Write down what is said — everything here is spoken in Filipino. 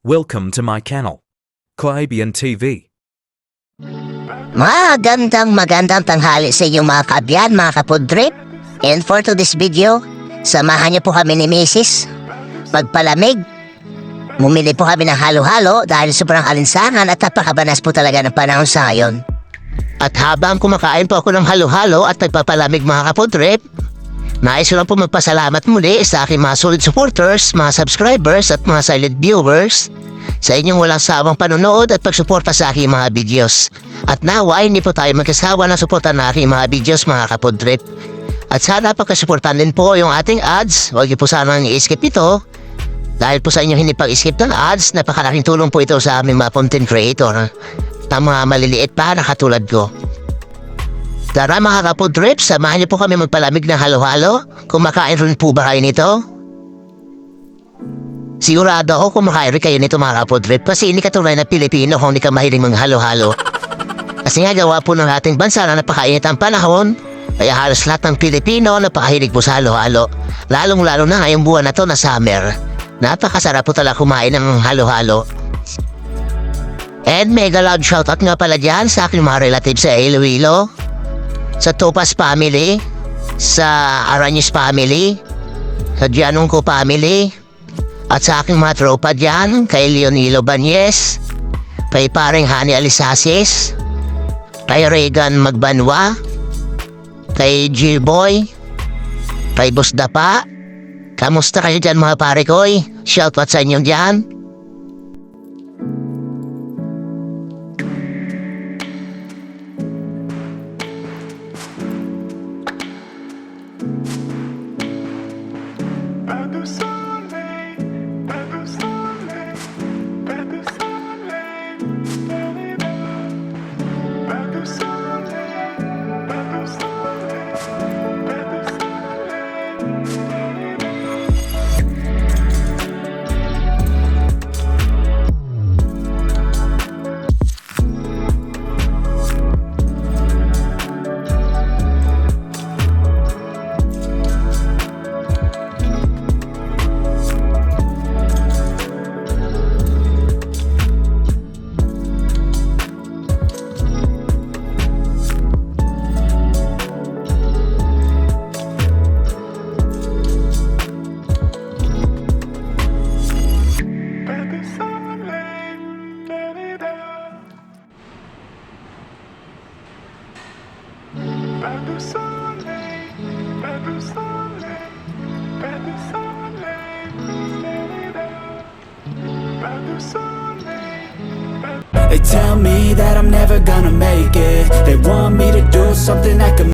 Welcome to my channel. Kaibian TV. Magandang magandang tanghali sa inyong mga kabyan, mga kapudrip. And for today's video, samahan niyo po kami ni Mrs. Magpalamig. Mumili po kami ng halo-halo dahil sobrang alinsangan at napakabanas po talaga ng panahon sa ngayon. At habang kumakain po ako ng halo-halo at nagpapalamig mga kapudrip, nais ko lang po magpasalamat muli sa aking mga solid supporters, mga subscribers at mga silent viewers sa inyong walang sawang panonood at pagsuporta sa aking mga videos. At nawa, hindi po tayo magkasawa na suporta na aking mga videos mga kapodrip. At sana pagkasuportan din po yung ating ads. Huwag niyo po sanang i-skip ito. Dahil po sa inyong hindi pag-skip ng ads, napakalaking tulong po ito sa aming mga content creator na mga maliliit pa na katulad ko. Tara mga kapodrip, samahan niyo po kami magpalamig ng halo-halo. Kumakain rin po ba kayo nito? Sigurado ako kumakain rin kayo nito mga kapodrip kasi hindi ka tunay na Pilipino kung hindi ka mahiling mga halo-halo. Kasi nga gawa po ng ating bansa na napakainit ang panahon, kaya halos lahat ng Pilipino napakahilig po sa halo-halo. Lalong-lalo na ngayong buwan na to na summer. Napakasarap po talaga kumain ng halo-halo. And mega loud shoutout nga pala dyan sa aking mga relatives sa Iloilo, sa Topas family, sa Arañez family, sa Gianungco family, at sa aking mga tropa dyan, kay Leonilo Banyes, kay paring Hani Alisasis, kay Regan Magbanwa, kay G-Boy, kay Boss Dapa. Kamusta kayo dyan mga pare koy? Shoutout sa inyo dyan. They tell me that I'm never gonna make it. They want me to do something that can